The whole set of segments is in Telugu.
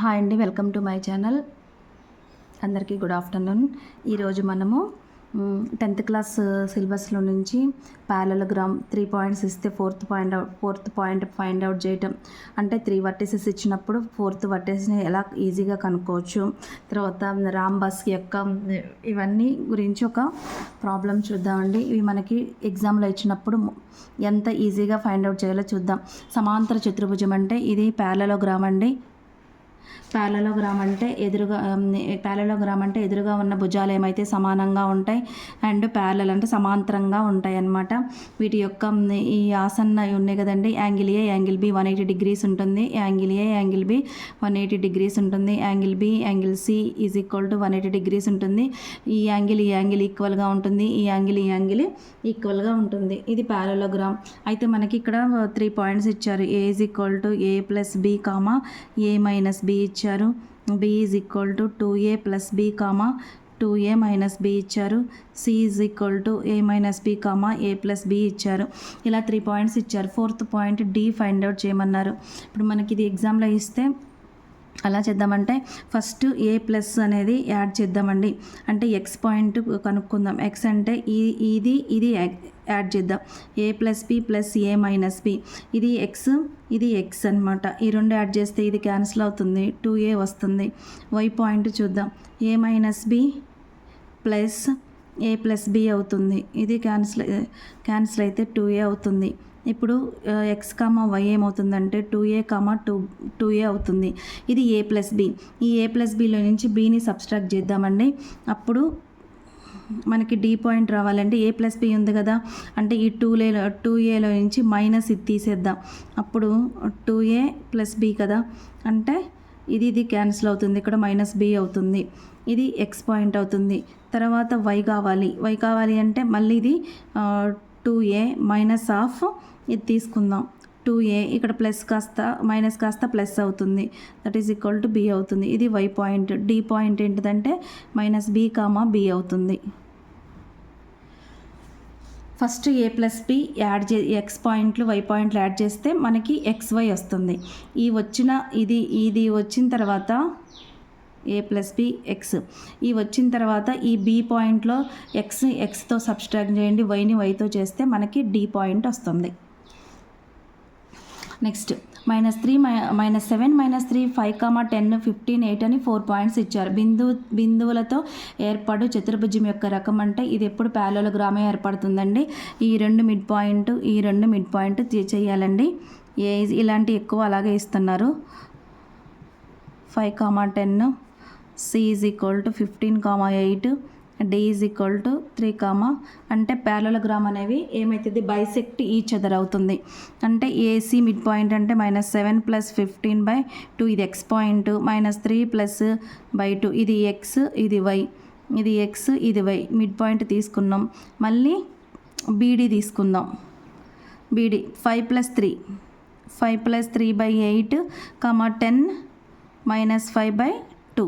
హాయ్ అండి వెల్కమ్ టు మై ఛానల్. అందరికీ గుడ్ ఆఫ్టర్నూన్. ఈరోజు మనము టెన్త్ క్లాస్ సిలబస్లో నుంచి ప్యారలగ్రామ్ త్రీ పాయింట్స్ ఇస్తే fourth point out fourth point find out చేయటం. అంటే త్రీ వర్టెసెస్ ఇచ్చినప్పుడు ఫోర్త్ వర్టెస్ని ఎలా ఈజీగా కనుక్కోవచ్చు. తర్వాత రాంబస్ యొక్క ఇవన్నీ గురించి ఒక ప్రాబ్లం చూద్దామండి. ఇవి మనకి ఎగ్జామ్లో ఇచ్చినప్పుడు ఎంత ఈజీగా ఫైండ్ అవుట్ చేయాలో చూద్దాం. సమాంతర చతుర్భుజం అంటే ఇది ప్యారలగ్రామ్ అండి. ప్యాలలోగ్రామ్ అంటే ఎదురుగా ప్యాలలోగ్రామ్ అంటే ఎదురుగా ఉన్న భుజాలు ఏమైతే సమానంగా ఉంటాయి అండ్ ప్యాలల్ అంటే సమాంతరంగా ఉంటాయి అన్నమాట వీటి యొక్క ఈ ఆసన్న ఉన్నాయి కదండి angle A angle B one eighty degrees ఉంటుంది. Angle A angle B one eighty degrees ఉంటుంది. Angle B angle C is equal to one eighty degrees ఉంటుంది. ఈ యాంగిల్ ఈ యాంగిల్ ఈక్వల్గా ఉంటుంది. ఈ యాంగిల్ ఈ యాంగిల్ ఈక్వల్గా ఉంటుంది. ఇది ప్యాలలోగ్రామ్ అయితే మనకి ఇక్కడ త్రీ పాయింట్స్ ఇచ్చారు. A is equal to A plus B comma A minus B ఇచ్చారు. B is equal to two A plus B comma two A minus B ఇచ్చారు. C is equal to A minus B comma A plus B ఇచ్చారు. ఇలా త్రీ పాయింట్స్ ఇచ్చారు. Fourth point D find out చేయమన్నారు. ఇప్పుడు మనకి ఇది ఎగ్జామ్లో ఇస్తే అలా చేద్దామంటే ఫస్ట్ ఏ ప్లస్ అనేది యాడ్ చేద్దామండి. అంటే ఎక్స్ పాయింట్ కనుక్కుందాం. ఎక్స్ అంటే ఈ ఇది ఇది యాడ్ చేద్దాం. A plus B plus A minus B ఇది ఎక్స్ ఇది ఎక్స్ అనమాట ఈ రెండు యాడ్ చేస్తే ఇది క్యాన్సిల్ అవుతుంది. టూ ఏ వస్తుంది. వై పాయింట్ చూద్దాం. A minus B plus A plus B అవుతుంది. ఇది క్యాన్సిల్ క్యాన్సిల్ అయితే టూ ఏ అవుతుంది. ఇప్పుడు ఎక్స్ కామా వై ఏమవుతుందంటే two A comma two two A అవుతుంది. ఇది ఏ ప్లస్ బి ఈ ఏ ప్లస్ బిలో నుంచి బీని సబ్స్ట్రాక్ట్ చేద్దామండి. అప్పుడు మనకి డి పాయింట్ రావాలంటే ఏ ప్లస్ బి ఉంది కదా. అంటే ఈ టూ లే టూ ఏలో నుంచి మైనస్ ఇది తీసేద్దాం. అప్పుడు టూ ఏ ప్లస్ బి కదా. అంటే ఇది ఇది క్యాన్సిల్ అవుతుంది. ఇక్కడ మైనస్ బి అవుతుంది. ఇది ఎక్స్ పాయింట్ అవుతుంది. తర్వాత వై కావాలి. వై కావాలి అంటే మళ్ళీ ఇది టూ ఏ మైనస్ ఆఫ్ ఇది తీసుకుందాం. టూ ఏ ఇక్కడ ప్లస్ కాస్త మైనస్ కాస్త ప్లస్ అవుతుంది. That is equal to B అవుతుంది. ఇది వై పాయింట్ డి పాయింట్ ఏంటిదంటే మైనస్ బి కామా బి అవుతుంది. First A plus B add చే ఎక్స్ పాయింట్లు వై పాయింట్లు యాడ్ చేస్తే మనకి ఎక్స్ వై వస్తుంది. ఈ వచ్చిన ఇది ఇది వచ్చిన తర్వాత ఏ ప్లస్ బి ఎక్స్ ఈ వచ్చిన తర్వాత ఈ బి పాయింట్లో ఎక్స్ ఎక్స్తో సబ్స్ట్రాక్ట్ చేయండి. వైని వైతో చేస్తే మనకి డి పాయింట్ వస్తుంది. Next minus three minus seven minus three five comma ten fifteen eight అని ఫోర్ పాయింట్స్ ఇచ్చారు. బిందు బిందువులతో ఏర్పడు చతుర్భుజం యొక్క రకం అంటే ఇది ఎప్పుడు ప్యాలోగ్రామే ఏర్పడుతుందండి? ఈ రెండు మిడ్ పాయింట్ ఈ రెండు మిడ్ పాయింట్ చేయాలండి. ఏ ఇలాంటి ఎక్కువ అలాగే ఇస్తున్నారు. Five comma ten C is equal to fifteen comma eight D is equal to three comma అంటే ప్యారలగ్రామ్ అనేవి ఏమవుతుంది బైసెక్ట్ ఈచ్ అదర్ అవుతుంది. అంటే ఏసీ మిడ్ పాయింట్ అంటే minus seven plus fifteen by two ఇది X point minus three plus by two ఇది ఎక్స్ ఇది వై ఇది ఎక్స్ ఇది వై మిడ్ పాయింట్ తీసుకున్నాం. మళ్ళీ బీడీ తీసుకుందాం. BD five plus three five plus three by eight comma ten minus five by two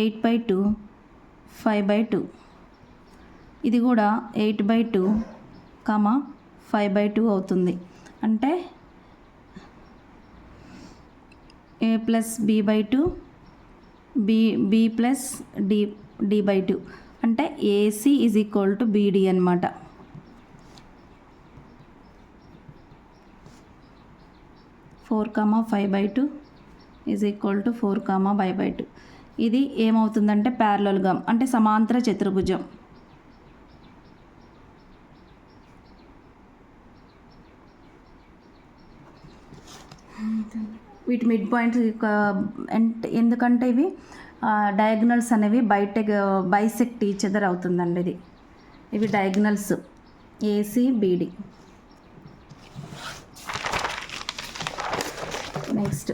eight by two five by two. ఇది కూడా eight by two comma five by two అవుతుంది. అంటే A plus B by two B B plus D D by two. అంటే AC is equal to BD అనమాట four comma five by two is equal to four comma by by two. ఇది ఏమవుతుందంటే ప్యారలల్గా అంటే సమాంతర చతుర్భుజం. వీటి మిడ్ పాయింట్స్ ఎందుకంటే ఇవి డయాగ్నల్స్ అనేవి బయట బైసెక్ట్ ఈచ్ అదర్ అవుతుందండి ఇది. ఇవి డయాగ్నల్స్ ఏసీ బీడీ నెక్స్ట్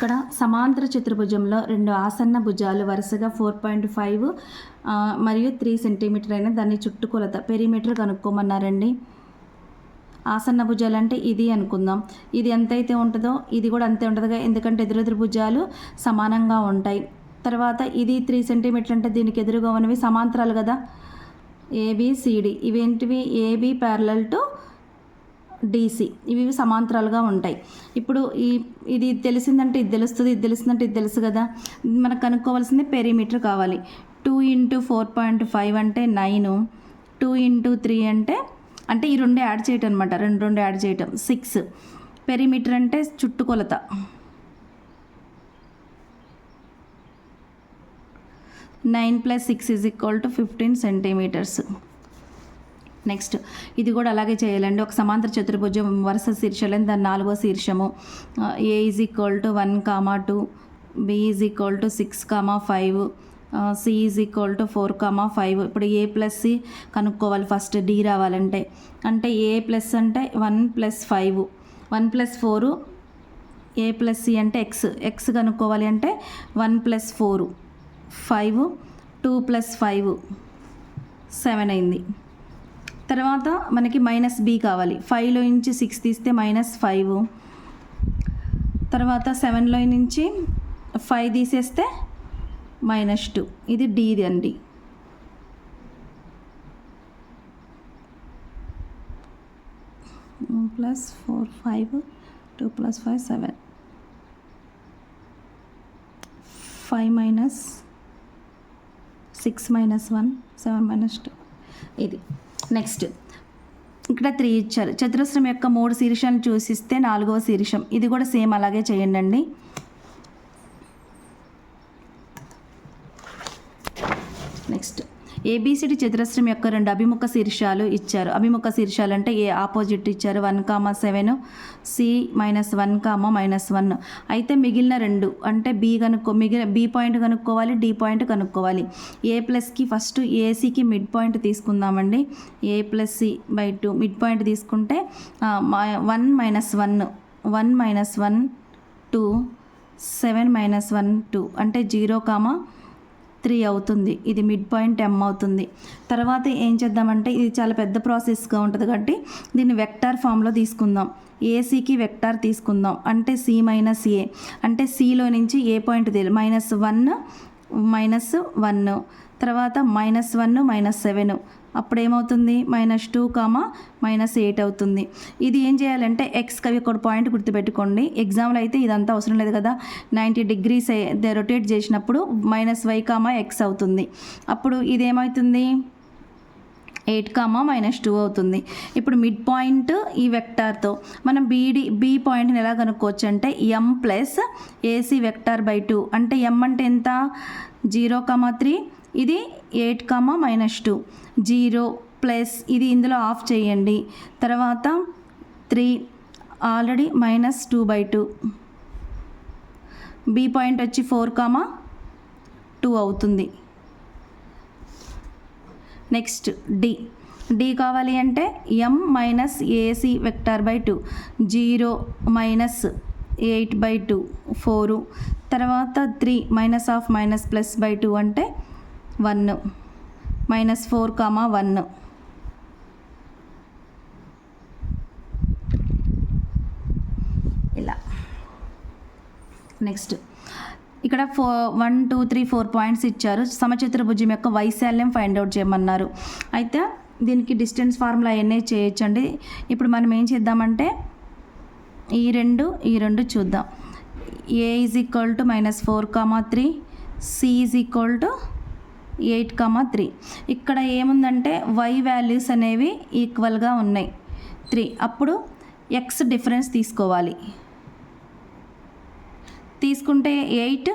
ఇక్కడ సమాంతర చతుర్భుజంలో రెండు ఆసన్న భుజాలు వరుసగా ఫోర్ పాయింట్ ఫైవ్ మరియు త్రీ సెంటీమీటర్ అయిన దాన్ని చుట్టుకొలత పెరిమీటర్ కనుక్కోమన్నారండి. ఆసన్న భుజాలు అంటే ఇది అనుకుందాం. ఇది ఎంతైతే ఉంటుందో ఇది కూడా అంతే ఉంటుందిగా ఎందుకంటే ఎదురెదురు భుజాలు సమానంగా ఉంటాయి. తర్వాత ఇది త్రీ సెంటీమీటర్ అంటే దీనికి ఎదురుగా ఉన్నవి సమాంతరాలు కదా. ఏబిసిడి ఇవేంటివి? ఏబి ప్యారలల్ టు డీసీ ఇవి సమాంతరాలుగా ఉంటాయి. ఇప్పుడు ఈ ఇది తెలిసిందంటే ఇది తెలుస్తుంది ఇది తెలిసిందంటే ఇది తెలుసు కదా. మనకు కనుక్కోవాల్సింది పెరిమీటర్ కావాలి. Two into four point five అంటే నైన్ టూ ఇంటూ త్రీ అంటే అంటే ఈ రెండు యాడ్ చేయటం అనమాట రెండు రెండు యాడ్ చేయటం. సిక్స్ పెరిమీటర్ అంటే చుట్టుకొలత. Nine plus six is equal to fifteen centimetres next ఇది కూడా అలాగే చేయాలండి. ఒక సమాంతర చతుర్భుజం వరుస శీర్షాలని దాని నాలుగో శీర్షము. A is equal to one comma two B is equal to six comma five C is equal to four comma five ఇప్పుడు ఏ ప్లస్ సి కనుక్కోవాలి ఫస్ట్ డి రావాలంటే. అంటే ఏ ప్లస్ అంటే one plus five one plus four A plus C అంటే ఎక్స్ ఎక్స్ కనుక్కోవాలి అంటే one plus four five two plus five seven అయింది. తర్వాత మనకి మైనస్ బి కావాలి. ఫైవ్లో నుంచి సిక్స్ తీస్తే మైనస్ ఫైవ్ తర్వాత సెవెన్లో నుంచి ఫైవ్ తీసేస్తే మైనస్ టూ ఇది డీది అండి. Plus four five two plus five seven five minus six minus one seven minus two ఇది. నెక్స్ట్ ఇక్కడ త్రీ ఇచ్చారు. చతురస్రం యొక్క మూడు శీర్షాలను చూసిస్తే నాలుగవ శీర్షం. ఇది కూడా సేమ్ అలాగే చేయండి అండి నెక్స్ట్ ఏబిసిడి చతురస్రం యొక్క రెండు అభిముఖ శీర్షాలు ఇచ్చారు. అభిముఖ శీర్షాలు అంటే ఏ ఆపోజిట్ ఇచ్చారు? One comma seven C minus one comma minus one. అయితే మిగిలిన రెండు అంటే బి కనుక్కో మిగిలిన బి పాయింట్ కనుక్కోవాలి డి పాయింట్ కనుక్కోవాలి. ఏ ప్లస్కి ఫస్ట్ ఏసీకి మిడ్ పాయింట్ తీసుకుందామండి. A plus C by two mid point తీసుకుంటే one minus one one minus one two seven minus one two. అంటే జీరో కామా త్రీ అవుతుంది. ఇది మిడ్ పాయింట్ ఎమ్ అవుతుంది. తర్వాత ఏం చేద్దామంటే ఇది చాలా పెద్ద ప్రాసెస్గా ఉంటుంది కాబట్టి దీన్ని వెక్టార్ ఫామ్లో తీసుకుందాం. ఏసీకి వెక్టార్ తీసుకుందాం. అంటే సి మైనస్ ఏ అంటే సిలో నుంచి ఏ పాయింట్ తెలియదు మైనస్ వన్ మైనస్ వన్ తర్వాత మైనస్ వన్ మైనస్ సెవెన్ అప్పుడు ఏమవుతుంది minus two comma minus eight అవుతుంది. ఇది ఏం చేయాలంటే ఎక్స్ కవి ఒక పాయింట్ గుర్తుపెట్టుకోండి. ఎగ్జామ్లో అయితే ఇదంతా అవసరం లేదు కదా. నైంటీ డిగ్రీస్ రొటేట్ చేసినప్పుడు మైనస్ వై కామా ఎక్స్ అవుతుంది. అప్పుడు ఇది ఏమవుతుంది ఎయిట్ కామా మైనస్ టూ అవుతుంది. ఇప్పుడు మిడ్ పాయింట్ ఈ వెక్టార్తో మనం బీడి బీ పాయింట్ని ఎలా కనుక్కోవచ్చు అంటే M plus AC vector by two అంటే ఎం అంటే ఎంత? Zero comma three. ఇది eight comma minus two. Zero plus ఇది ఇందులో ఆఫ్ చేయండి. తర్వాత three already minus two by two B point వచ్చి ఫోర్ కామా టూ అవుతుంది. Next D. డి కావాలి అంటే M minus AC vector by two zero minus eight by two four తర్వాత three minus half minus plus by two అంటే one minus four comma one ఇలా. నెక్స్ట్ ఇక్కడ ఫో one two three four points ఇచ్చారు. సమచతుర్భుజం యొక్క వైశాల్యం ఫైండ్ అవుట్ చేయమన్నారు. అయితే దీనికి డిస్టెన్స్ ఫార్ములా అవన్నీ చేయొచ్చండి. ఇప్పుడు మనం ఏం చేద్దామంటే ఈ రెండు ఈ రెండు చూద్దాం. A is equal to minus four comma three C is equal to eight comma three. ఇక్కడ ఏముందంటే వై వాల్యూస్ అనేవి ఈక్వల్గా ఉన్నాయి. త్రీ. అప్పుడు ఎక్స్ డిఫరెన్స్ తీసుకోవాలి. తీసుకుంటే ఎయిట్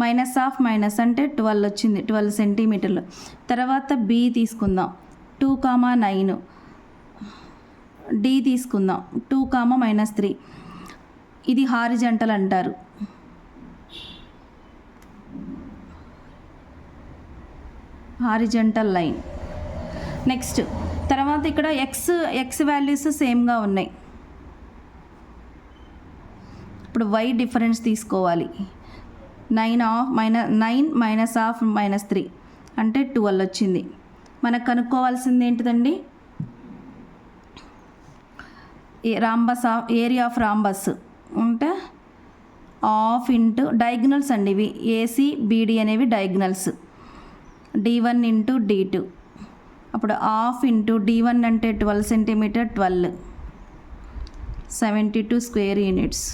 మైనస్ ఆఫ్ మైనస్ అంటే ట్వెల్వ్ వచ్చింది ట్వెల్వ్ సెంటీమీటర్లు. తర్వాత బి తీసుకుందాం టూ కామా నైన్. డి తీసుకుందాం టూ కామా మైనస్ త్రీ. ఇది హారిజంటల్ అంటారు. Horizontal line. నెక్స్ట్ తర్వాత ఇక్కడ ఎక్స్ ఎక్స్ వాల్యూస్ సేమ్గా ఉన్నాయి. ఇప్పుడు వై డిఫరెన్స్ తీసుకోవాలి. Nine half minus nine minus half minus three అంటే ట్వెల్వ్ వచ్చింది. మనకు కనుక్కోవాల్సింది ఏంటిదండి? Rhombus of area of rhombus అంటే ఆఫ్ ఇంటూ డయాగ్నల్స్ అండి ఇవి. ఏసీ బీడీ అనేవి diagonals D one into D two అప్పుడు హాఫ్ ఇంటూ డి వన్ అంటే twelve centimetre twelve seventy two square units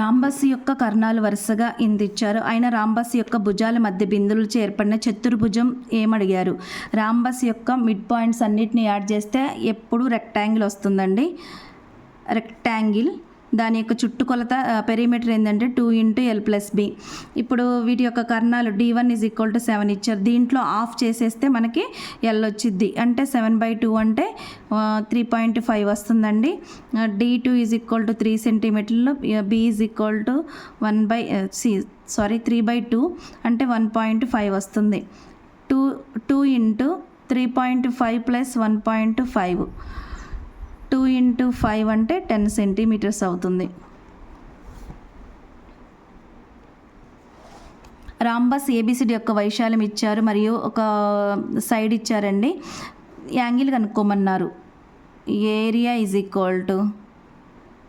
rhombus యొక్క కర్ణాలు వరుసగా ఇందిచ్చారు. ఆయన రాంబస్ యొక్క భుజాల మధ్య బిందువులు చేర్పడిన చతుర్భుజం ఏమడిగారు? రాంబస్ యొక్క మిడ్ పాయింట్స్ అన్నిటిని యాడ్ చేస్తే ఎప్పుడు రెక్టాంగిల్ వస్తుందండి? రెక్టాంగిల్ దాని యొక్క చుట్టుకొలత పెరిమీటర్ ఏంటంటే two into L plus B ఇప్పుడు వీటి యొక్క కర్ణాలు D one is equal to seven ఇచ్చారు. దీంట్లో ఆఫ్ చేసేస్తే మనకి ఎల్ వచ్చిద్ది. అంటే సెవెన్ బై టూ అంటే త్రీ పాయింట్ ఫైవ్ వస్తుందండి. D two is equal to three సెంటీమీటర్లు B is equal to one by C sorry three by two అంటే వన్ పాయింట్ ఫైవ్ వస్తుంది. Two two into three point five plus one point five two into five అంటే టెన్ సెంటీమీటర్స్ అవుతుంది. రాంబస్ ఏబిసిడి యొక్క వైశాల్యం ఇచ్చారు మరియు ఒక సైడ్ ఇచ్చారండి. Angle కనుక్కోమన్నారు. Area is equal to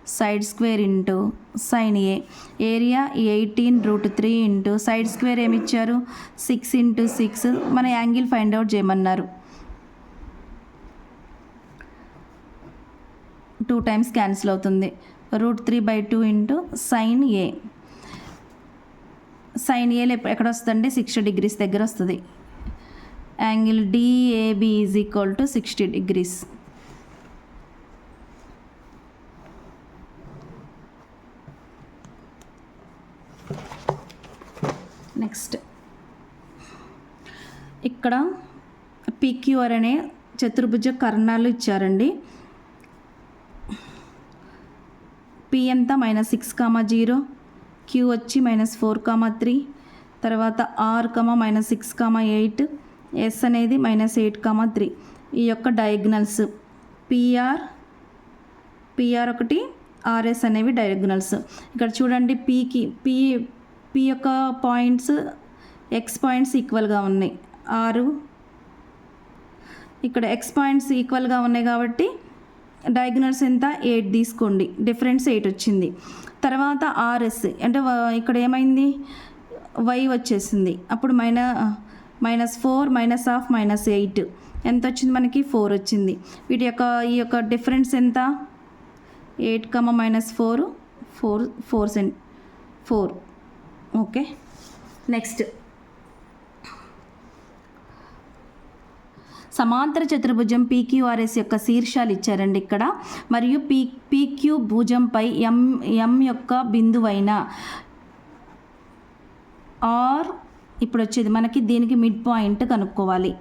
side square into sine A. Area eighteen root three into side square ఏమి ఇచ్చారు? Six into six. మన యాంగిల్ ఫైండ్ అవుట్ చేయమన్నారు. టూ టైమ్స్ క్యాన్సిల్ అవుతుంది. Root three by two into sine A. Sine ఏలు ఎక్కడ వస్తుందండి సిక్స్టీ డిగ్రీస్ దగ్గర వస్తుంది angle DAB is equal to sixty degrees. Next. ఇక్కడ పిక్యూఆర్ అనే చతుర్భుజ కర్ణాలు ఇచ్చారండి. పి ఎంత? Minus six comma zero Q వచ్చి మైనస్ ఫోర్ కామా త్రీ తర్వాత R comma minus six comma eight S అనేది మైనస్ ఎయిట్ కామా త్రీ ఈ యొక్క డయాగ్నల్స్ పిఆర్ పిఆర్ ఒకటి ఆర్ఎస్ అనేవి డయాగ్నల్స్ ఇక్కడ చూడండి పీకి పీ పీ యొక్క పాయింట్స్ ఎక్స్ పాయింట్స్ ఈక్వల్గా ఉన్నాయి. ఆరు ఇక్కడ ఎక్స్ పాయింట్స్ ఈక్వల్గా ఉన్నాయి కాబట్టి డయాగ్నల్స్ ఎంత? ఎయిట్ తీసుకోండి. డిఫరెన్స్ ఎయిట్ వచ్చింది. తర్వాత ఆర్ఎస్. అంటే ఇక్కడ ఏమైంది? వై వచ్చేసింది. అప్పుడు మైన minus four minus half minus eight. ఎంత వచ్చింది మనకి? ఫోర్ వచ్చింది. వీటి యొక్క ఈ యొక్క డిఫరెన్స్ ఎంత? Eight comma minus four four four cent four. Okay? Next. సమాంతర చతుర్భుజం పీక్యూఆర్ఎస్ యొక్క శీర్షాలు ఇచ్చారండి ఇక్కడ. మరియు పీ పీక్యూ భుజంపై ఎం ఎం యొక్క బిందువైన ఆర్ ఇప్పుడు వచ్చేది మనకి దీనికి మిడ్ పాయింట్ కనుక్కోవాలి.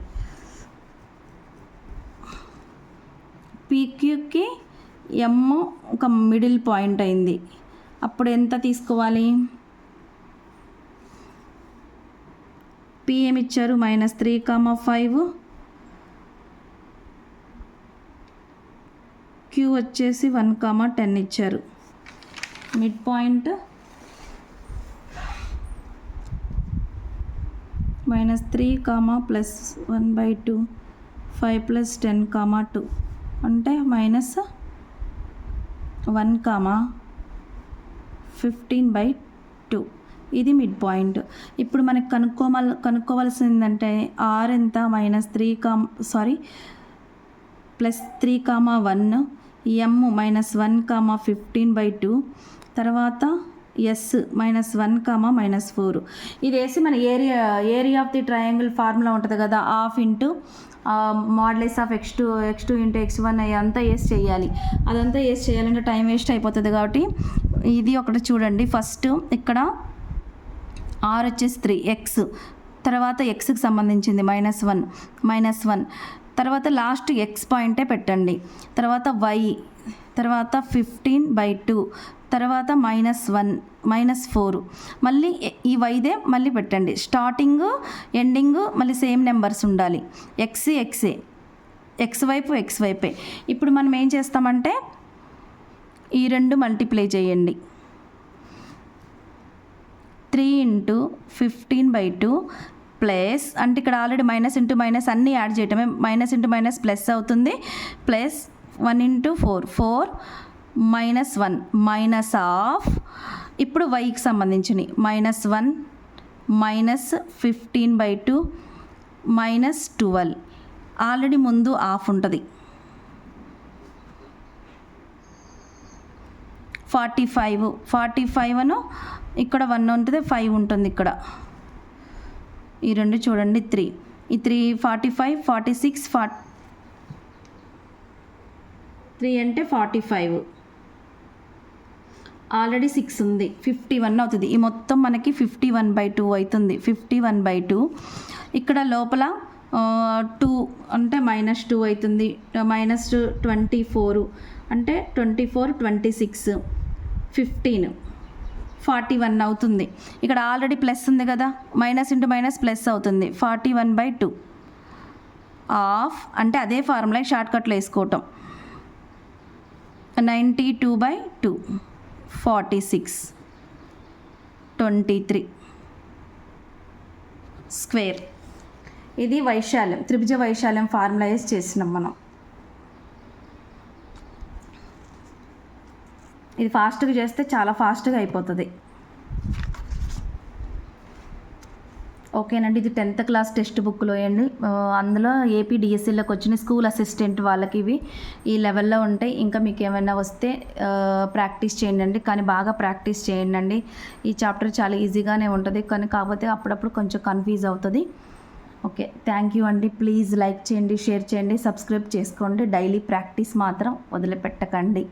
పీక్యూకి ఎమ్ ఒక మిడిల్ పాయింట్ అయింది. అప్పుడు ఎంత తీసుకోవాలి? పిఎం ఇచ్చారు? Minus three comma five. Q వచ్చేసి వన్ కామా టెన్ ఇచ్చారు. Mid point minus three comma plus one by two five plus ten comma two. అంటే minus one comma fifteen by two. ఇది మిడ్ పాయింట్. ఇప్పుడు మనకి కనుక్కోమల్ కనుక్కోవాల్సిందంటే ఆర్ ఎంత? Minus three comma sorry plus three comma one M minus one comma fifteen by two తర్వాత S minus one comma minus four ఇది వేసి మన area area of the triangle formula ఉంటుంది కదా half into modulus of X two X two into X one అంతా వేసి చేయాలి. అదంతా వేసి చేయాలంటే టైం వేస్ట్ అయిపోతుంది కాబట్టి ఇది ఒకటి చూడండి. ఫస్ట్ ఇక్కడ ఆర్ వచ్చేసి త్రీ ఎక్స్ తర్వాత ఎక్స్కి సంబంధించింది మైనస్ వన్ మైనస్ వన్ తర్వాత లాస్ట్ ఎక్స్ పాయింటే పెట్టండి. తర్వాత వై తర్వాత ఫిఫ్టీన్ బై టూ తర్వాత మైనస్ వన్ మైనస్ ఫోర్ మళ్ళీ ఈ వైదే మళ్ళీ పెట్టండి. స్టార్టింగ్ ఎండింగ్ మళ్ళీ సేమ్ నెంబర్స్ ఉండాలి. ఎక్స్ ఎక్సే ఎక్స్ వైపు ఎక్స్ వైపే. ఇప్పుడు మనం ఏం చేస్తామంటే ఈ రెండు మల్టిప్లై చేయండి. Three into fifteen by two plus అంటే ఇక్కడ ఆల్రెడీ మైనస్ ఇంటూ మైనస్ అన్నీ యాడ్ చేయటమే. మైనస్ ఇంటూ మైనస్ ప్లస్ అవుతుంది. Plus one into four. Four minus one. Minus half ఇప్పుడు వైకి సంబంధించినవి. Minus one minus fifteen by two minus twelve. Already ముందు ఆఫ్ ఉంటుంది. Forty five. ఫార్టీ ఫైవ్ అను ఇక్కడ వన్ ఉంటుంది ఫైవ్ ఉంటుంది ఇక్కడ. ఈ రెండు చూడండి త్రీ. ఈ three forty five forty six four three అంటే ఫార్టీ ఫైవ్. ఆల్రెడీ సిక్స్ ఉంది. ఫిఫ్టీ వన్ అవుతుంది. ఈ మొత్తం మనకి ఫిఫ్టీ వన్ బై టూ అవుతుంది. Fifty one by two. ఇక్కడ లోపల టూ అంటే మైనస్ టూ అవుతుంది. మైనస్ ట్వంటీ ఫోర్ అంటే twenty four twenty six. Fifteen. Forty one అవుతుంది. ఇక్కడ ఆల్రెడీ ప్లస్ ఉంది కదా? మైనస్ ఇంటూ మైనస్ ప్లస్ అవుతుంది. Forty one by two half అంటే అదే ఫార్ములా షార్ట్కట్లో వేసుకోవటం. Ninety two by two forty six twenty three square. ఇది వైశాల్యం త్రిభుజ వైశాల్యం ఫార్ములైజ్ చేసినాం మనం. ఇది ఫాస్ట్గా చేస్తే చాలా ఫాస్ట్గా అయిపోతుంది. ఓకేనండి ఇది టెన్త్ క్లాస్ టెక్స్ట్ బుక్లో అండి. అందులో ఏపీ డిఎస్సీలోకి వచ్చిన స్కూల్ అసిస్టెంట్ వాళ్ళకి ఇవి ఈ లెవెల్లో ఉంటాయి. ఇంకా మీకు ఏమైనా వస్తే ప్రాక్టీస్ చేయండి కానీ బాగా ప్రాక్టీస్ చేయండి ఈ చాప్టర్ చాలా ఈజీగానే ఉంటుంది. కానీ కాకపోతే అప్పుడప్పుడు కొంచెం కన్ఫ్యూజ్ అవుతుంది. ఓకే థ్యాంక్ యూ అండి. ప్లీజ్ లైక్ చేయండి షేర్ చేయండి సబ్స్క్రైబ్ చేసుకోండి. డైలీ ప్రాక్టీస్ మాత్రం వదిలిపెట్టకండి.